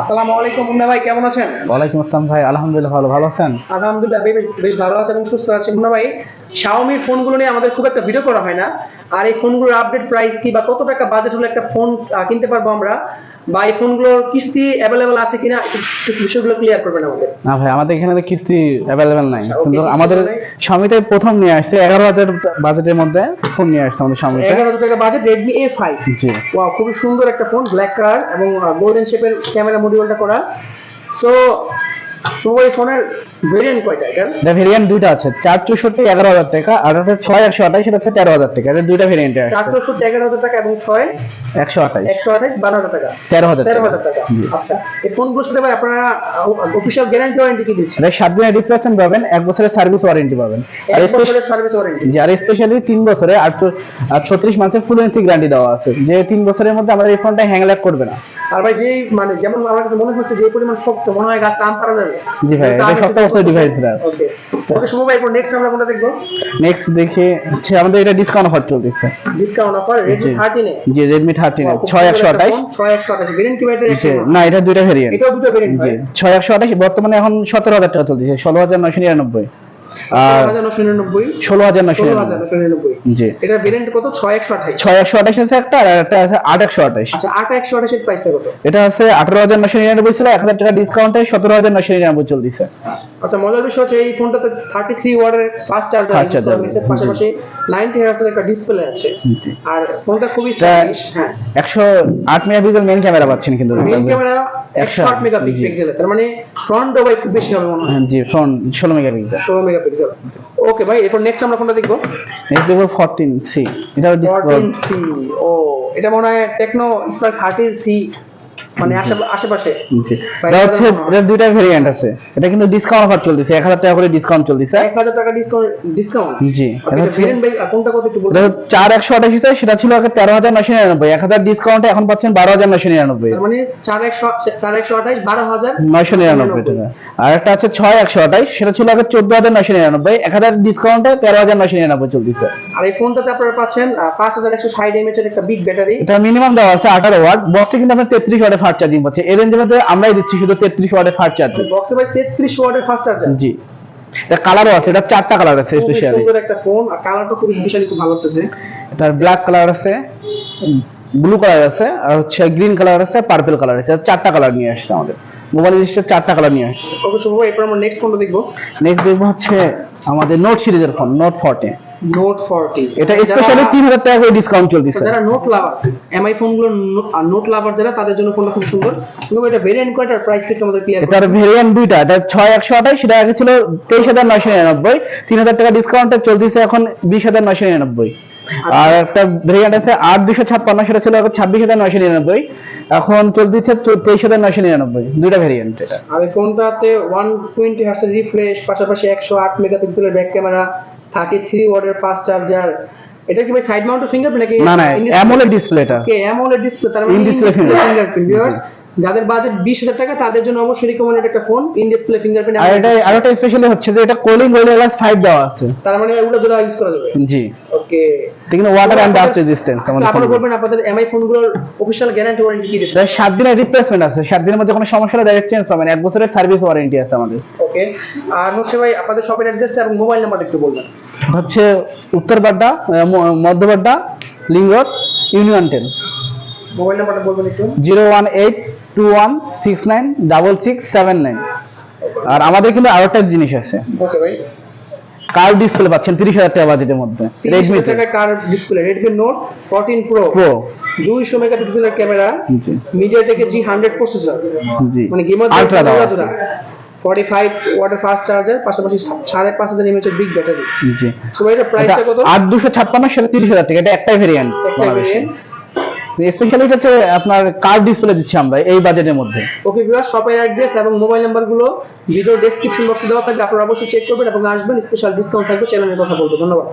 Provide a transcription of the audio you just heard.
আসসালামু আলাইকুম মুন্না ভাই কেমন আছেন? ওয়ালাইকুম আসসালাম ভাই আলহামদুলিল্লাহ ভালো ভালো আছেন? আলহামদুলিল্লাহ বেশ বেশ ভালো আছে এবং সুস্থ আছে। মুন্না ভাই শাওমি ফোনগুলো নিয়ে আমাদের খুব একটা ভিডিও করা হয় না। আর এই ফোনগুলোর আপডেট প্রাইস কি বা কত টাকা বাজেট হলে একটা ফোন কিনতে পারব আমরা? বা এই ফোনগুলোর কিস্তি অ্যাভেলেবল আছে কিনা বিষয়গুলো ক্লিয়ার করবেন আমাদের। না ভাই আমাদের এখানে তো কিস্তি অ্যাভেলেবল নাই। আচ্ছা, কিন্তু আমাদের নাই। স্বামীতে প্রথম নিয়ে আসছে এগারো হাজার বাজেটের মধ্যে ফোন নিয়ে আসছে আমাদের স্বামীতে। এগারো হাজার টাকা budget Redmi A five G. Wow খুবই সুন্দর একটা ফোন ব্ল্যাক কালার এবং গোল্ডেন শেপের ক্যামেরা মডিউলটা করা। সো এই ফোনের ভেরিয়েন্ট কয়টা এটার এটা ভেরিয়েন্ট দুইটা আছে। চার চৌষট্টি এগারো হাজার টাকা আর ছয় একশো আঠাশ সেটা হচ্ছে তেরো হাজার টাকা। এটা দুইটা ভেরিয়েন্টে আছে। চারশো এগারো হাজার টাকা এবং ছয় একশো আঠাশ একশো আঠাশ বারো হাজার টাকা। তেরো হাজার তেরো হাজার টাকা। আচ্ছা এই ফোনগুলোর সাথে ভাই আপনারা অফিসিয়াল গ্যারান্টি ওয়ারেন্টি কি দিচ্ছেন? এটা সাত দিনের রিপ্লেসমেন্ট পাবেন এক বছরের সার্ভিস ওয়ারেন্টি পাবেন। এক বছরের সার্ভিস ওয়ারেন্টি যার স্পেশালি তিন বছরে আর ছত্রিশ মাসের ফুল গ্যারান্টি দেওয়া আছে। যে তিন বছরের মধ্যে আমাদের এই ফোনটা হ্যাং করবে না। আর ভাই যে মানে যেমন আমার কাছে মনে হচ্ছে যে পরিমাণ শক্ত মনে হয় গাছ আম পারা যাবে? জি ভাই, এটা শক্ত অবস্থায় device টা। ওকে ওকে শুভ ভাই নেক্সট আমরা কোনটা দেখব? নেক্সট দেখে হচ্ছে আমাদের এটা ডিসকাউন্ট অফার চলতেছে। ডিসকাউন্ট অফার রেডমি জি। থার্টিনে জি রেডমি থার্টিন ছয় একশো আঠাশ। ছয় একশো আঠাশ। ভেরিয়েন্ট কি ভাই এটার জি না এটা দুইটা ভেরিয়েন্ট এটাও দুটো ভেরিয়েন্ট জি হয় ছয় একশো আঠাশ বর্তমানে এখন সতেরো হাজার টাকা চলতেছে ষোলো হাজার নয়শো নিরানব্বই। আর হাজার নশো নিরানব্বই। ষোলো হাজার নয়শো ষোলো হাজার নিরানব্বই নশো নিরানব্বই। জি। এটা ভেরিয়েন্ট কত? ছয় একশো আঠাশ। ছয় একশো আঠাশ আছে একটা আর একটা আছে আট একশো আঠাশ। আচ্ছা আট একশো আঠাশের প্রাইসটা কত? এটা আছে আঠারো হাজার নয়শো নিরানব্বই ছিল এক হাজার টাকা ডিসকাউন্টে সতেরো হাজার নয়শো নিরানব্বই চল চলতেছে। আচ্ছা মজার বিষয় হচ্ছে এই ফোনটাতে থার্টি থ্রি ওয়ার্ডের ফাস্ট চার্জার Fast charger, পাশাপাশি নাইনটি হার্টস একটা ডিসপ্লে আছে। আর ফোনটা খুবই স্টাইলিশ হ্যাঁ। একশো আট মেগাপিক্সেল মেন ক্যামেরা পাচ্ছেন কিন্তু মেইন ক্যামেরা একশো একশো আট মেগাপিক্সেল তার মানে ফ্রন্ট ভাই খুব বেশি হবে মনে হয়। হ্যাঁ, জি ফোন ষোলো মেগাপিক্সেল ষোলো মেগাপিক্সেল ওকে ভাই এরপর নেক্সট আমরা কোনটা দেখব। নেক্সট দেখব ফোরটিন সি এটাও ফোরটিন সি ও এটা মনে হয় টেকনো স্পার্ক থার্টিন সি মানে আশেপাশে। হচ্ছে এটার দুইটা ভেরিয়েন্ট আছে। এটা কিন্তু ডিসকাউন্ট অফার চলতেছে। টাকা করে ডিসকাউন্ট চলতেছে। টাকা ডিসকাউন্ট ডিসকাউন্ট জি। ভাই কোনটা কত একটু সেটা ছিল আগে ডিসকাউন্টে এখন পাচ্ছেন তার মানে টাকা। আর একটা আছে সেটা ছিল আগে চোদ্দ হাজার নয়শো নিরানব্বই। এক হাজার ডিসকাউন্টে তেরো হাজার নয়শো নিরানব্বই চলতেছে। আর এই ফোনটাতে আপনারা পাচ্ছেন পাঁচ হাজার একশো ষাট এমএচ এর একটা বিগ ব্যাটারি এটা মিনিমাম দেওয়া আছে আঠারো ওয়াট বক্সে কিন্তু আপনার তেত্রিশ ওয়াটের ফাস্ট চার্জিং পাচ্ছে এই রেঞ্জের মধ্যে আমরাই দিচ্ছি শুধু তেত্রিশ ওয়াটের ফাস্ট চার্জিং বক্সে ভাই তেত্রিশ ওয়াটের ফাস্ট চার্জার জি। এটা কালারও আছে এটা চারটা কালার আছে স্পেশালি সুন্দর একটা ফোন আর কালারটা খুবই স্পেশালি খুব ভালো লাগতেছে। এটার ব্ল্যাক কালার আছে ব্লু কালার আছে আর হচ্ছে গ্রিন কালার আছে পার্পল কালার আছে। চারটা কালার নিয়ে আসছে আমাদের। মোবাইল লিস্টে চারটা কালার নিয়ে আসছে। ওকে শুভ এরপর আমরা নেক্সট ফোনটা দেখব। নেক্সট দেখব হচ্ছে আমাদের নোট সিরিজের phone note fourteen note forty এটা স্পেশালি তিন হাজার টাকা করে ডিসকাউন্ট চলতেছে। যারা নোট লাভার এমআই ফোনগুলো নোট লাভার যারা তাদের জন্য ফোনটা খুব সুন্দর। কিন্তু এটা ভেরিয়েন্ট কয়টার প্রাইসটা একটু আমাদের ক্লিয়ার এটার ভেরিয়েন্ট দুইটা এটা ছয় একশো আঠাশ সেটা আগে ছিল তেইশ হাজার নয়শো নিরানব্বই তিন হাজার টাকা ডিসকাউন্টে চলতেছে এখন বিশ হাজার নয়শো নিরানব্বই। আর একটা ভেরিয়েন্ট আছে আট দুশো ছাপ্পান্ন সেটা ছিল আগে ছাব্বিশ হাজার নয়শো নিরানব্বই। এখন চলতেছে তেইশ হাজার নয়শো নিরানব্বই দুইটা ভেরিয়েন্ট এটা। আর এই ফোনটাতে ওয়ান টোয়েন্টি হার্সের রিফ্রেশ পাশাপাশি একশো আট মেগাপিক্সেলের ব্যাক ক্যামেরা থার্টি থ্রি ওয়াটের ফাস্ট চার্জার এটা কি ভাই সাইড মাউন্টেড ফিঙ্গারপ্রিন্ট নাকি? না না অ্যামোলেড ডিসপ্লে এটা। ওকে অ্যামোলেড ডিসপ্লে তার মানে fingerprint. ফিঙ্গারপ্রিন্ট ভিউয়ার্স যাদের বাজেট বিশ হাজার টাকা তাদের জন্য অবশ্যই রিকমেন্ডেড একটা ফোন ইন ডিসপ্লে ফিঙ্গারপ্রিন্ট আর এটা আর একটা স্পেশালি হচ্ছে যে এটা কোলিং গোল্ড গ্লাস ফাইভ দেওয়া আছে। তার মানে ওগুলো জোড়া ইউজ করা যাবে। জি। ওকে কিন্তু ওয়াটার অ্যান্ড ডাস্ট রেজিস্ট্যান্স আমাদের আপনারা বলবেন আপনাদের এমআই ফোনগুলোর অফিশিয়াল গ্যারান্টি ওয়ারেন্টি কি দিচ্ছে? এটা সাত দিনের রিপ্লেসমেন্ট আছে। সাত দিনের মধ্যে কোনো সমস্যা হলে ডাইরেক্ট চেঞ্জ পাবেন। এক বছরের সার্ভিস ওয়ারেন্টি আছে আমাদের। ওকে আর হচ্ছে ভাই আপনাদের শপের অ্যাড্রেসটা এবং মোবাইল নাম্বারটা একটু বলবেন। হচ্ছে উত্তর বাড্ডা মধ্য বাড্ডা লিং ইউনিয়ন টেন মোবাইল নাম্বারটা বলবেন একটু। Zero one eight two one six nine double six seven nine. আর আমাদের কিন্তু আরও একটা জিনিস আছে। ওকে ভাই। কার ডিসপ্লে পাচ্ছেন তিরিশ হাজার টাকা বাজেটের মধ্যে রেডমি টাকা কার display Redmi note fourteen pro pro দুইশো মেগাপিক্সেলের ক্যামেরা জি। মিডিয়াটেকের জি হান্ড্রেড প্রসেসর জি। মানে গেমার আলট্রা দেওয়া। ফর্টি ফাইভ ওয়াটের ফাস্ট চার্জার পাশাপাশি সাড়ে পাঁচ হাজার এমএচের বিগ ব্যাটারি জি। সো এটা প্রাইসটা কত? আট দুশো ছাপ্পান্ন সেটা তিরিশ হাজার টাকা এটা একটাই ভেরিয়েন্ট একটা ভেরিয়েন্ট স্পেশালি হচ্ছে আপনার কার্ড ডিসপ্লে দিচ্ছি আমরা, এই বাজেটের মধ্যে। ওকে ভিউয়ার শপের অ্যাড্রেস এবং মোবাইল নাম্বারগুলো ভিডিও ডেসক্রিপশন বক্সে দেওয়া থাকবে, আপনারা অবশ্যই চেক করবেন এবং আসবেন স্পেশাল ডিসকাউন্ট থাকবে চ্যানেলের কথা বলব। ধন্যবাদ।